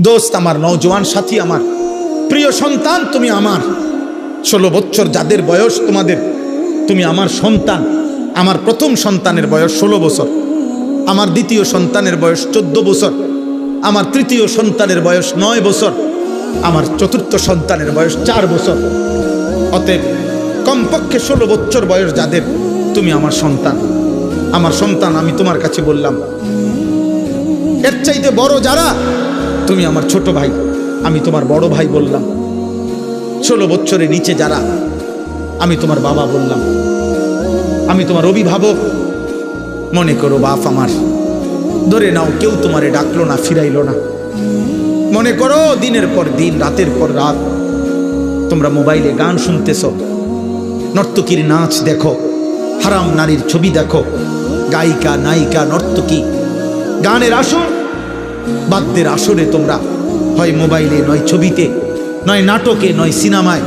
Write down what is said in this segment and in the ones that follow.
দোস্ত আমার, নওজোয়ান সাথী আমার, প্রিয় সন্তান তুমি আমার। ষোলো বছর যাদের বয়স তোমাদের, তুমি আমার সন্তান। আমার প্রথম সন্তানের বয়স ষোলো বছর। আমার দ্বিতীয় সন্তানের বয়স চোদ্দ বছর। আমার তৃতীয় সন্তানের বয়স নয় বছর। আমার চতুর্থ সন্তানের বয়স চার বছর। অতএব কমপক্ষে ষোলো বছর বয়স যাদের, তুমি আমার সন্তান। আমার সন্তান আমি তোমার কাছে বললাম। এর চাইতে বড় যারা তুমি আমার ছোট ভাই, আমি তোমার বড় ভাই বললাম। ষোলো বছরের নিচে যারা, আমি তোমার বাবা বললাম। আমি তোমার অভিভাবক। মনে করো বাপ আমার, ধরে নাও কেউ তোমারে ডাকলো না, ফিরাইলো না। মনে করো দিনের পর দিন, রাতের পর রাত, তোমরা মোবাইলে গান শুনতেছ, নর্তকীর নাচ দেখো, হারাম নারীর ছবি দেখো, গায়িকা, নায়িকা, নর্তকী, গানের আসর বাদ্যের আসরে তোমরা। হয় মোবাইলে, নয় ছবিতে, নয় নাটকে, নয় সিনেমায়।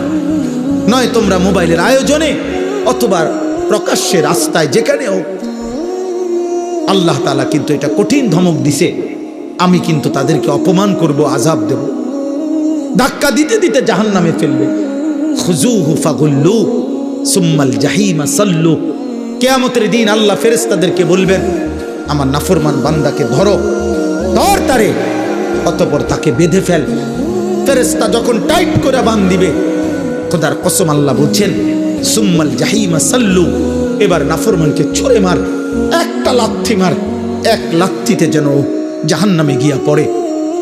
নয় তোমরা মোবাইলের আয়োজনে অথবা প্রকাশ্যে রাস্তায় যেখানে হোক। আল্লাহ তালা কিন্তু এটা কঠিন ধমক দিছে। আমি কিন্তু তাদেরকে অপমান করব আজাব দেব। ধাক্কা দিতে দিতে জাহান নামে ফেলবে। খুজুহু ফাগুল্লু, সুম্মাল জাহিমা সাল্লু। কেয়ামতের দিন আল্লাহ ফেরেস্তাদেরকে বলবেন, আমার নাফরমান বান্দাকে ধরো। ধর তারে। অতপর তাকে বেঁধে ফেল। ফেরেস্তা যখন টাইট করে বান দিবে, খোদার কসম আল্লাহ বলছেন, সুম্মাল জাহিমা সাল্লু। এবার নাফরমানকে ছুঁড়ে মার, একটা লাথি মার, এক লাথিতে যেন জাহান্নামে গিয়া পড়ে।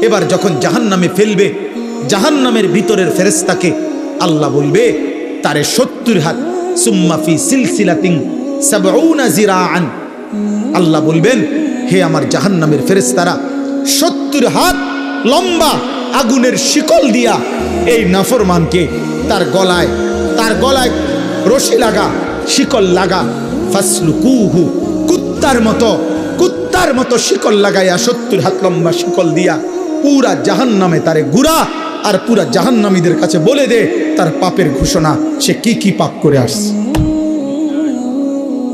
এবার যখন জাহান্নামে ফেলবে, জাহান্নামের ভিতরের ফেরেস্তাকে আল্লাহ বলবে, তারে সত্তর হাত সুম্মাফি সিলসিলাতিং সাবউনা জিরাআন। আল্লাহ বলবেন, হে আমার জাহান্নামের ফেরেস্তারা সত্তর হাত লম্বা আগুনের শিকল দিয়া এই নাফরমানকে তার গলায় তার গলায় রশি লাগা, শিকল লাগা ফাসলু কুহু কুত্তার মতো কুত্তার মতো শিকল লাগাইয়া সত্তর হাত লম্বা শিকল দিয়া পুরা জাহান নামে তারে গুড়া আর পুরা জাহান্নামীদের কাছে বলে দে তার পাপের ঘোষণা, সে কি কি পাপ করে আসছে।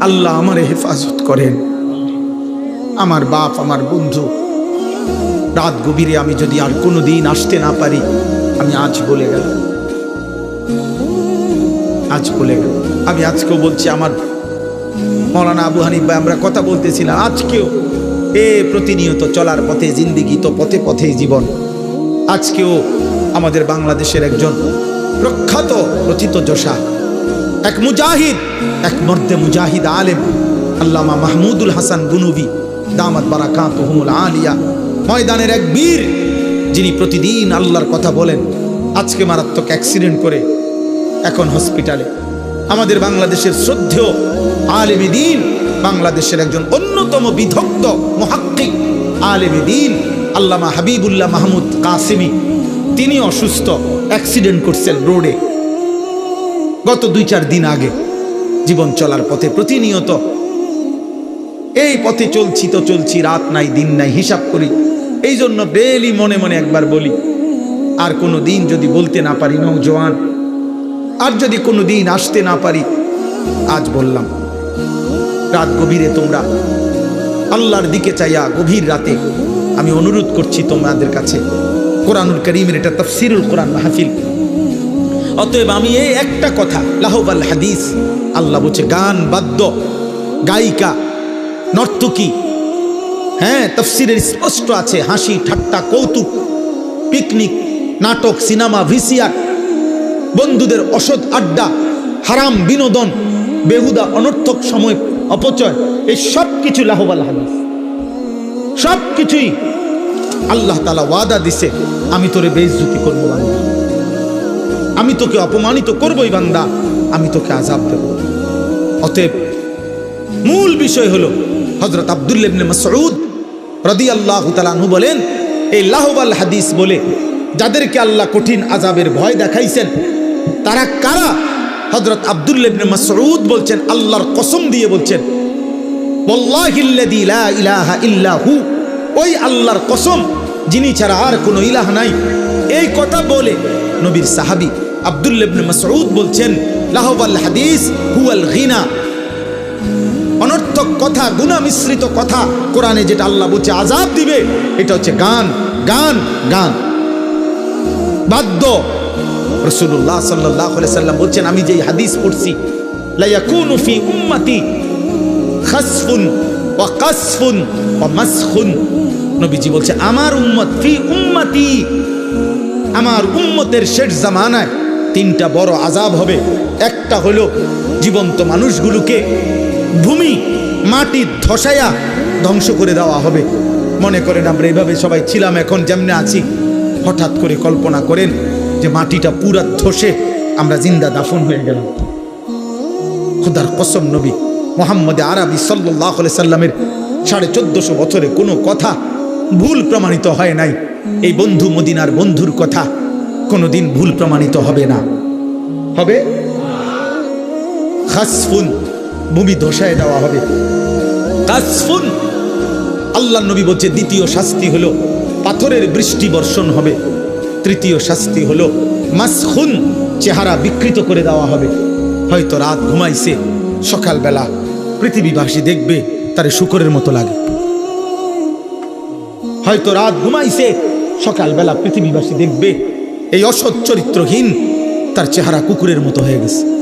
আল্লাহ আমারে হেফাজত করেন। আমার বাপ, আমার বন্ধু রাত গভীরে আমি যদি আর কোনো দিন আসতে না পারি, আমি আজ বলে গেলাম। আজ বলে গেল আমি আজকেও বলছি, আমার মৌলানা আবু হানিফ ভাই আমরা কথা বলতেছিলাম আজকেও। এ প্রতিনিয়ত চলার পথে, জিন্দিগি তো পথে পথেই জীবন। আজকেও আমাদের বাংলাদেশের একজন প্রখ্যাত প্রথিত যশা, এক মুজাহিদ, এক মর্দে মুজাহিদ আলেম, আল্লামা মাহমুদুল হাসান গুনুবি দামাত বারাকাত হুমুল আলিয়া ময়দানের এক বীর, যিনি প্রতিদিন আল্লাহর কথা বলেন, আজকে মারাত্মক অ্যাক্সিডেন্ট করে এখন হসপিটালে আমাদের বাংলাদেশের শ্রদ্ধেয় আলেমী দিন, বাংলাদেশের একজন অন্যতম বিধগ্ধ মহাক্কিক আলেমী দিন, আল্লামা হাবিবুল্লাহ মাহমুদ কাসিমি। তিনি অসুস্থ অ্যাক্সিডেন্ট করছেন রোডে। গত দুই চার দিন আগে জীবন চলার পথে প্রতিনিয়ত, এই পথে চলছি তো চলছি, রাত নাই, দিন নাই, হিসাব করি এই জন্য ডেলি মনে মনে একবার বলি, আর কোনো দিন যদি বলতে না পারি নৌজওয়ান আর যদি কোনো দিন আসতে না পারি, আজ বললাম, রাত গভীরে তোমরা আল্লাহর দিকে চাইয়া গভীর রাতে আমি অনুরোধ করছি তোমাদের কাছে। কোরআনুল করিমের এটা তফসিরুল কোরআন মাহফিল। অতএব আমি এই একটা কথা লাহবাল হাদিস, আল্লাহ বলছে, গান বাদ্য, গায়িকা, নর্তকী হ্যাঁ তফসিরের স্পষ্ট আছে, হাসি, ঠাট্টা, কৌতুক, পিকনিক, নাটক, সিনেমা ভিসিয়ার বন্ধুদের অসৎ আড্ডা, হারাম বিনোদন, বেহুদা, অনর্থক সময়, অপচয়, এই সব কিছু লাহবাল হাদিস। সব কিছুই আল্লাহ তালা ওয়াদা দিছে, আমি তোরে বেইজ্জতি করব বান্দা। আমি তোকে অপমানিত করবই বান্দা, আমি তোকে আজাব দেব। অতএব মূল বিষয় হলো হজরত আবদুল্লাবনে মাসউদ রদি আল্লাহ তালানহু বলেন, এই লাহবাল হাদিস বলে, যাদেরকে আল্লাহ কঠিন আজাবের ভয় দেখাইছেন, তারা কারা? হজরত আবদুল্লাবনে মাসউদ বলছেন, আল্লাহর কসম দিয়ে বলছেন ইল্লাহু ওই আল্লাহর কসম, যিনি ছাড়া আর কোনো ইলাহ নাই। এই কথা বলে নবীর সাহাবি আবদুল্লাবনে মাসউদ বলছেন লাহবাল হাদিস হুয়াল গিনা। অনর্থক কথা গুণা মিশ্রিত কথা। কোরআনে যেটা আল্লাহ বলছে আজাব দিবে, এটা হচ্ছে গান গান গান। বাধ্য রসুল্লাহ সাল্লাহ সাল্লাম বলছেন, আমি যেই হাদিস পড়ছি নবীজি বলছে, আমার ফি আমার জামানায় তিনটা বড় আজাব হবে। একটা হলো জীবন্ত মানুষগুলোকে ভূমি, মাটি ধসায়া ধ্বংস করে দেওয়া হবে। মনে করেন আমরা এইভাবে সবাই ছিলাম, এখন যেমনে আছি, হঠাৎ করে কল্পনা করেন যে মাটিটা পুরা ধসে আমরা জিন্দা দাফন হয়ে গেলাম। খুদার কসম নবী মোহাম্মদ আরবি সাল্লাহ সাল্লামের সাড়ে চোদ্দশো বছরে কোনো কথা ভুল প্রমাণিত হয় নাই। এই বন্ধু মদিনার বন্ধুর কথা কোনোদিন ভুল প্রমাণিত হবে না। হবে? খাসফুন। ভূমি ধসায় দেওয়া হবে। কাসফুন আল্লাহ নবী বলছে, দ্বিতীয় শাস্তি হলো পাথরের বৃষ্টি বর্ষণ হবে। তৃতীয় শাস্তি হলো মাসখুন, চেহারা বিকৃত করে দেওয়া হবে। হয়তো রাত ঘুমাইছে, সকালবেলা পৃথিবীবাসী দেখবে, তারে শুকরের মতো লাগে। হয়তো রাত ঘুমাইছে, সকালবেলা পৃথিবীবাসী দেখবে, এই অসৎ চরিত্রহীন, তার চেহারা কুকুরের মতো হয়ে গেছে।